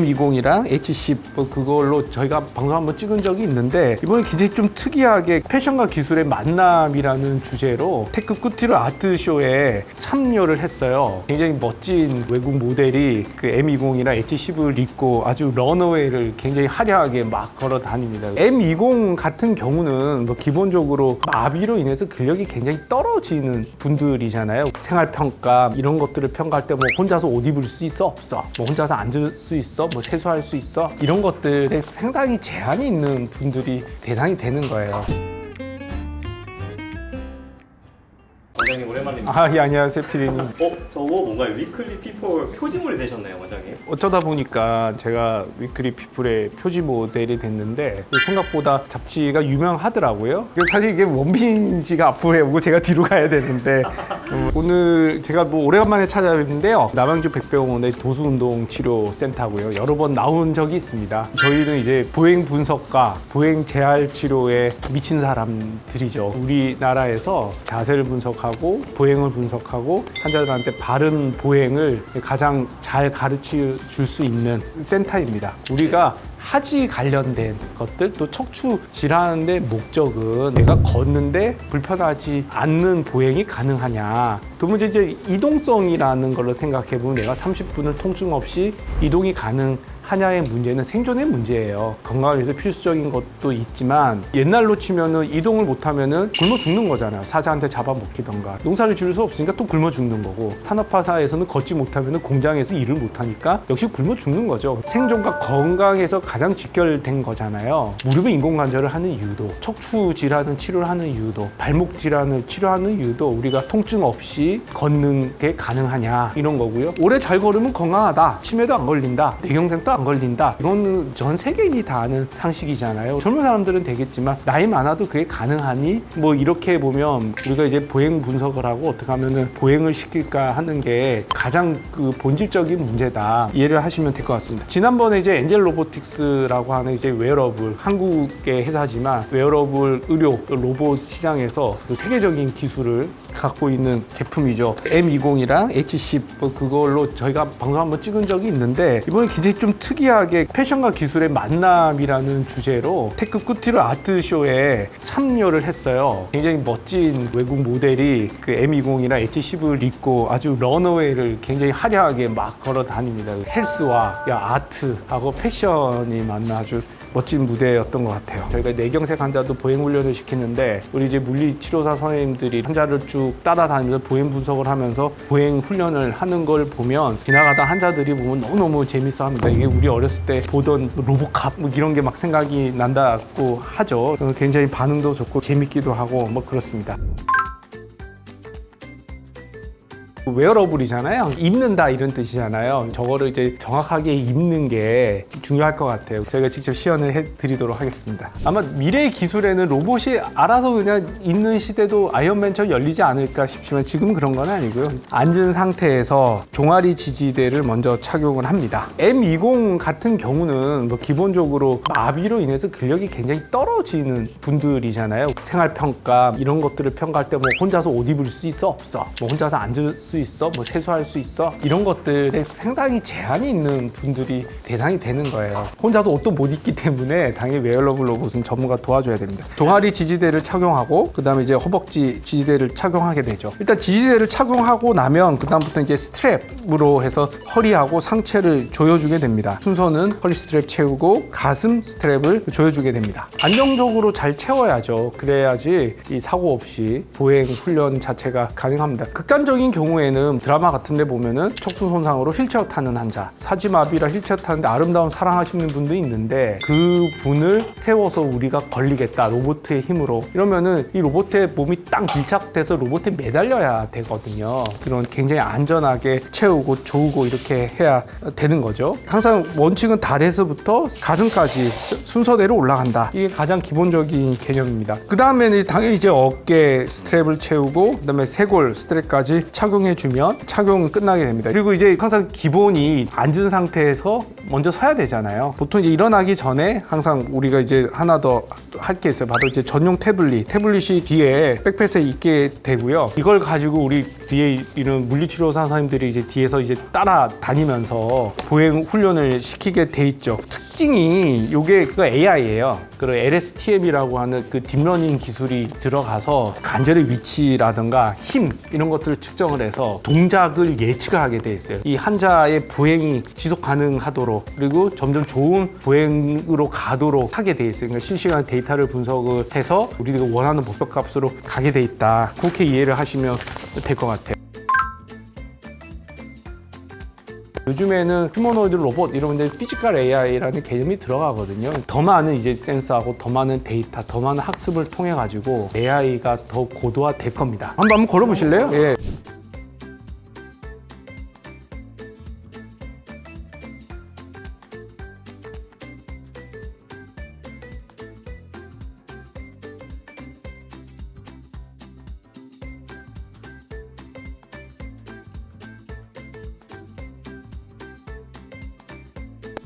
M20이랑 H10 뭐 그걸로 저희가 방송 한번 찍은 적이 있는데 이번에 굉장히 좀 특이하게 패션과 기술의 만남이라는 주제로 테크 꾸티르 아트쇼에 참여를 했어요. 굉장히 멋진 외국 모델이 그 M20이랑 H10을 입고 아주 런어웨이를 굉장히 화려하게 막 걸어 다닙니다. M20 같은 경우는 뭐 기본적으로 마비로 인해서 근력이 굉장히 떨어지는 분들이잖아요. 생활 평가 이런 것들을 평가할 때 뭐 혼자서 옷 입을 수 있어 없어 뭐 혼자서 앉을 수 있어 뭐 세수할 수 있어 이런 것들에 상당히 제한이 있는 분들이 대상이 되는 거예요. 아, 예, 안녕하세요, 피디님. 어, 저거 뭔가 위클리 피플 표지물이 되셨네요, 원장님. 어쩌다 보니까 제가 위크리 피플의 표지 모델이 됐는데 생각보다 잡지가 유명하더라고요. 그래서 사실 이게 원빈 씨가 앞으로 오고 제가 뒤로 가야 되는데 음, 오늘 제가 뭐 오래간만에 찾아뵙는데요. 남양주 백병원의 도수운동 치료 센터고요. 여러 번 나온 적이 있습니다. 저희는 이제 보행 분석과 보행 재활 치료에 미친 사람들이죠. 우리나라에서 자세를 분석하고 보행을 분석하고 환자들한테 바른 보행을 가장 잘 가르쳐 줄 수 있는 센터입니다. 우리가 하지 관련된 것들 또 척추 질환의 목적은 내가 걷는데 불편하지 않는 보행이 가능하냐 두 번째 이제 이동성이라는 걸로 생각해 보면 내가 30분을 통증 없이 이동이 가능 하냐의 문제는 생존의 문제예요. 건강을 위해서 필수적인 것도 있지만 옛날로 치면은 이동을 못하면은 굶어 죽는 거잖아요. 사자한테 잡아먹히던가 농사를 지을 수 없으니까 또 굶어 죽는 거고 산업화사에서는 걷지 못하면은 공장에서 일을 못하니까 역시 굶어 죽는 거죠. 생존과 건강에서 가장 직결된 거잖아요. 무릎에 인공관절을 하는 이유도 척추 질환을 치료를 하는 이유도 발목 질환을 치료하는 이유도 우리가 통증 없이 걷는 게 가능하냐 이런 거고요. 오래 잘 걸으면 건강하다. 치매도 안 걸린다. 뇌경색도 안 걸린다. 이건 전 세계인이 다 아는 상식이잖아요. 젊은 사람들은 되겠지만 나이 많아도 그게 가능하니? 뭐 이렇게 보면 우리가 이제 보행 분석을 하고 어떻게 하면은 보행을 시킬까 하는 게 가장 그 본질적인 문제다. 이해를 하시면 될 것 같습니다. 지난번에 이제 엔젤 로보틱스라고 하는 이제 웨어러블 한국의 회사지만 웨어러블 의료 로봇 시장에서 그 세계적인 기술을 갖고 있는 제품이죠. M20이랑 H10 뭐 그걸로 저희가 방송 한번 찍은 적이 있는데 이번에 굉장히 좀 특이하게 패션과 기술의 만남이라는 주제로 테크 꾸티르 아트쇼에 참여를 했어요. 굉장히 멋진 외국 모델이 그 M20이랑 H10을 입고 아주 런어웨이를 굉장히 화려하게 막 걸어 다닙니다. 헬스와 야, 아트하고 패션이 만나 아주 멋진 무대였던 것 같아요. 저희가 뇌경색 환자도 보행 훈련을 시키는데 우리 이제 물리치료사 선생님들이 환자를 쭉 따라다니면서 보행 분석을 하면서 보행 훈련을 하는 걸 보면 지나가다 환자들이 보면 너무너무 재밌어 합니다. 이게 우리 어렸을 때 보던 로보캅 뭐 이런 게 막 생각이 난다고 하죠. 어, 굉장히 반응도 좋고 재밌기도 하고 뭐 그렇습니다. 웨어러블이잖아요. 입는다 이런 뜻이잖아요. 저거를 이제 정확하게 입는 게 중요할 것 같아요. 저희가 직접 시연을 해드리도록 하겠습니다. 아마 미래의 기술에는 로봇이 알아서 그냥 입는 시대도 아이언맨처럼 열리지 않을까 싶지만 지금 그런 건 아니고요. 앉은 상태에서 종아리 지지대를 먼저 착용을 합니다. M20 같은 경우는 뭐 기본적으로 마비로 인해서 근력이 굉장히 떨어지는 분들이잖아요. 생활 평가 이런 것들을 평가할 때 뭐 혼자서 옷 입을 수 있어 없어 뭐 혼자서 앉을 수 있어? 뭐 세수할 수 있어? 이런 것들에 상당히 제한이 있는 분들이 대상이 되는 거예요. 혼자서 옷도 못 입기 때문에 당연히 웨어러블 로봇은 전문가 도와줘야 됩니다. 종아리 지지대를 착용하고 그 다음에 이제 허벅지 지지대를 착용하게 되죠. 일단 지지대를 착용하고 나면 그 다음부터 이제 스트랩으로 해서 허리하고 상체를 조여주게 됩니다. 순서는 허리 스트랩 채우고 가슴 스트랩을 조여주게 됩니다. 안정적으로 잘 채워야죠. 그래야지 이 사고 없이 보행 훈련 자체가 가능합니다. 극단적인 경우에 는 드라마 같은 데 보면은 척수 손상으로 휠체어 타는 환자 사지마비라 휠체어 타는데 아름다운 사랑하시는 분도 있는데 그 분을 세워서 우리가 걸리겠다 로봇의 힘으로. 이러면은 이 로봇의 몸이 딱 밀착돼서 로봇에 매달려야 되거든요. 그런 굉장히 안전하게 채우고 조우고 이렇게 해야 되는 거죠. 항상 원칙은 다리에서부터 가슴까지 스- 순서대로 올라간다. 이게 가장 기본적인 개념입니다. 그 다음에는 당연히 이제 어깨 스트랩을 채우고 그 다음에 쇄골 스트랩까지 착용해 설명해주면 착용은 끝나게 됩니다. 그리고 이제 항상 기본이 앉은 상태에서 먼저 서야 되잖아요. 보통 이제 일어나기 전에 항상 우리가 이제 하나 더 할 게 있어요. 바로 이제 전용 태블릿. 태블릿이 뒤에 백패스에 있게 되고요. 이걸 가지고 우리 뒤에 이런 물리치료사 선생님들이 이제 뒤에서 이제 따라 다니면서 보행 훈련을 시키게 돼 있죠. 특징이 이게 그 AI예요. 그 LSTM이라고 하는 그 딥러닝 기술이 들어가서 관절의 위치라든가 힘 이런 것들을 측정을 해서 동작을 예측을 하게 돼 있어요. 이 환자의 보행이 지속 가능하도록 그리고 점점 좋은 보행으로 가도록 하게 돼 있어요. 그러니까 실시간 데이터를 분석을 해서 우리가 원하는 목표값으로 가게 돼 있다. 그렇게 이해를 하시면 될 것 같아요. 요즘에는 휴머노이드 로봇 이런 데 피지컬 AI라는 개념이 들어가거든요. 더 많은 이제 센서하고 더 많은 데이터, 더 많은 학습을 통해 가지고 AI가 더 고도화 될 겁니다. 한번 한번 걸어 보실래요? 예.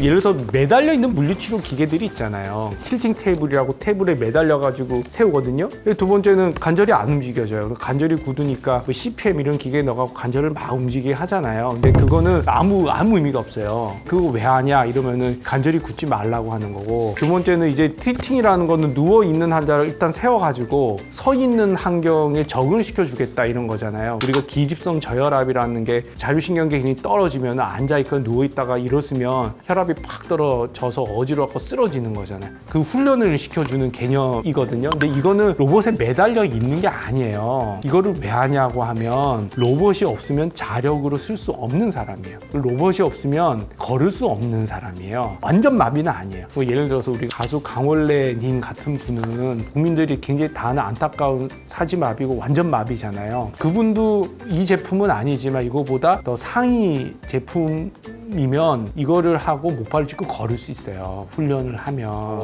예를 들어서 매달려 있는 물리치료 기계들이 있잖아요. 힐팅 테이블이라고 테이블에 매달려 가지고 세우거든요. 두 번째는 관절이 안 움직여져요. 관절이 굳으니까 그 CPM 이런 기계에 넣어갖고 관절을 막 움직이게 하잖아요. 근데 그거는 아무 아무 의미가 없어요. 그거 왜 하냐 이러면은 관절이 굳지 말라고 하는 거고. 두 번째는 이제 틸팅이라는 거는 누워 있는 환자를 일단 세워가지고 서 있는 환경에 적응을 시켜주겠다 이런 거잖아요. 우리가 기립성 저혈압이라는 게 자율신경계 기능이 떨어지면 앉아 있거나 누워 있다가 일어서면 혈압 이 팍 떨어져서 어지러워서 쓰러지는 거잖아요. 그 훈련을 시켜주는 개념이거든요. 근데 이거는 로봇에 매달려 있는 게 아니에요. 이거를 왜 하냐고 하면 로봇이 없으면 자력으로 쓸 수 없는 사람이에요. 로봇이 없으면 걸을 수 없는 사람이에요. 완전 마비는 아니에요. 뭐 예를 들어서 우리 가수 강원래님 같은 분은 국민들이 굉장히 다 아는 안타까운 사지마비고 완전 마비잖아요. 그분도 이 제품은 아니지만 이거보다 더 상위 제품 이면 이거를 하고 목발을 짚고 걸을 수 있어요. 훈련을 하면.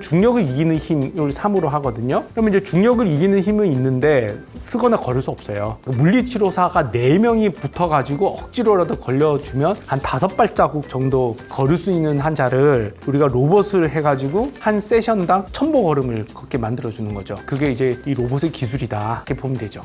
중력을 이기는 힘을 3으로 하거든요. 그러면 이제 중력을 이기는 힘은 있는데 쓰거나 걸을 수 없어요. 그 물리치료사가 4명이 붙어가지고 억지로라도 걸려주면 한 다섯 발자국 정도 걸을 수 있는 환자를 우리가 로봇을 해가지고 한 세션당 천보 걸음을 걷게 만들어주는 거죠. 그게 이제 이 로봇의 기술이다. 이렇게 보면 되죠.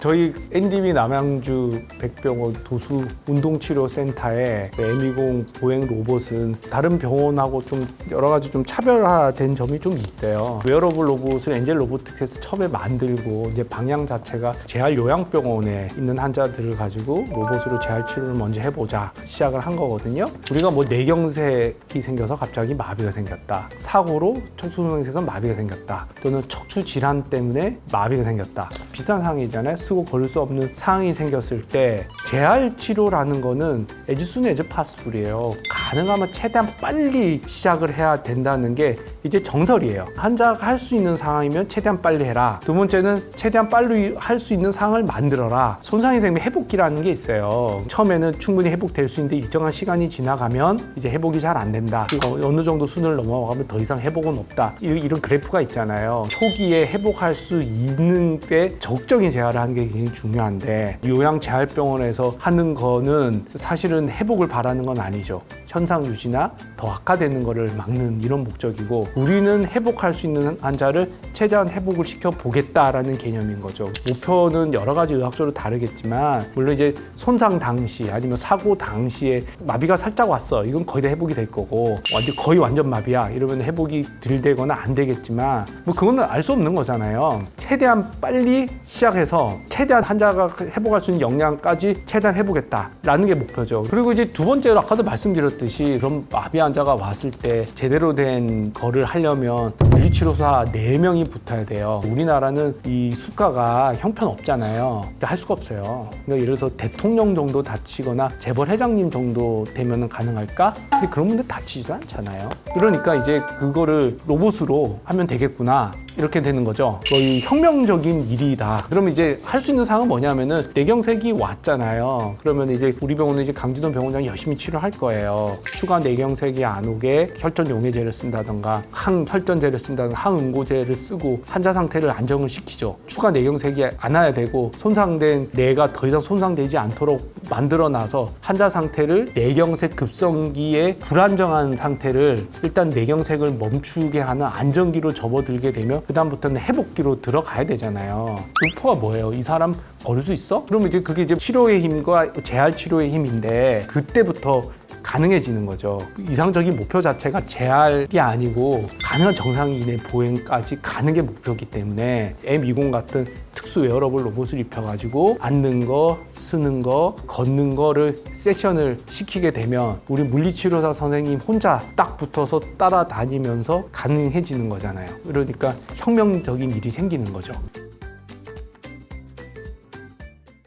저희 NDB 남양주 백병원 도수 운동치료센터의 M20 보행 로봇은 다른 병원하고 좀 여러 가지 좀 차별화된 점이 좀 있어요. 웨어러블 로봇을 엔젤 로보틱스에서 처음에 만들고 이제 방향 자체가 재활 요양병원에 있는 환자들을 가지고 로봇으로 재활 치료를 먼저 해보자 시작을 한 거거든요. 우리가 뭐 뇌경색이 생겨서 갑자기 마비가 생겼다. 사고로 척추 소명에서 마비가 생겼다. 또는 척추 질환 때문에 마비가 생겼다. 비슷한 상황이잖아요. 쓰고 걸을 수 없는 상황이 생겼을 때 재활 치료라는 거는 에즈순 에즈 파스풀이에요. 가능하면 최대한 빨리 시작을 해야 된다는 게 이제 정설이에요. 환자가 할 수 있는 상황이면 최대한 빨리 해라. 두 번째는 최대한 빨리 할 수 있는 상황을 만들어라. 손상이 생기면 회복기라는 게 있어요. 처음에는 충분히 회복될 수 있는데 일정한 시간이 지나가면 이제 회복이 잘 안 된다. 그리고 어느 정도 수준을 넘어가면 더 이상 회복은 없다. 이- 이런 그래프가 있잖아요. 초기에 회복할 수 있는 게 적정히 재활을 하는 게 굉장히 중요한데 요양 재활병원에서 하는 거는 사실은 회복을 바라는 건 아니죠. 현상 유지나 더 악화되는 거를 막는 이런 목적이고 우리는 회복할 수 있는 환자를 최대한 회복을 시켜 보겠다라는 개념인 거죠. 목표는 여러 가지 의학적으로 다르겠지만 물론 이제 손상 당시 아니면 사고 당시에 마비가 살짝 왔어. 이건 거의 다 회복이 될 거고 완전 거의 완전 마비야. 이러면 회복이 덜 되거나 안 되겠지만 뭐 그거는 알 수 없는 거잖아요. 최대한 빨리 시작해서 최대한 환자가 회복할 수 있는 역량까지 최대한 해보겠다라는 게 목표죠. 그리고 이제 두 번째로 아까도 말씀드렸듯이 그럼 마비 환자가 왔을 때 제대로 된 거를 하려면 물리치료사 네명이 붙어야 돼요. 우리나라는 이 수가가 형편없잖아요. 할 수가 없어요. 그러니까 예를 들어서 대통령 정도 다치거나 재벌 회장님 정도 되면 가능할까? 근데 그런 분들 다치지도 않잖아요. 그러니까 이제 그거를 로봇으로 하면 되겠구나. 이렇게 되는 거죠. 거의 혁명적인 일이다. 그러면 이제 할 수 있는 상황은 뭐냐면은 뇌경색이 왔잖아요. 그러면 이제 우리 병원은 이제 강진원 병원장이 열심히 치료할 거예요. 추가 뇌경색이 안 오게 혈전 용해제를 쓴다던가 항혈전제를 진단 항응고제를 쓰고 환자 상태를 안정을 시키죠. 추가 내경색이 안 와야 되고 손상된 뇌가 더 이상 손상되지 않도록 만들어 놔서 환자 상태를 내경색 급성기의 불안정한 상태를 일단 내경색을 멈추게 하는 안정기로 접어들게 되면 그다음부터는 회복기로 들어가야 되잖아요. 육포가 뭐예요? 이 사람 걸을 수 있어? 그러면 이제 그게 이제 치료의 힘과 재활 치료의 힘인데 그때부터 가능해지는 거죠. 이상적인 목표 자체가 재활이 아니고 가능한 정상 이내 보행까지 가는 게 목표이기 때문에 M20 같은 특수 웨어러블 로봇을 입혀가지고 앉는 거, 쓰는 거, 걷는 거를 세션을 시키게 되면 우리 물리치료사 선생님 혼자 딱 붙어서 따라다니면서 가능해지는 거잖아요. 그러니까 혁명적인 일이 생기는 거죠.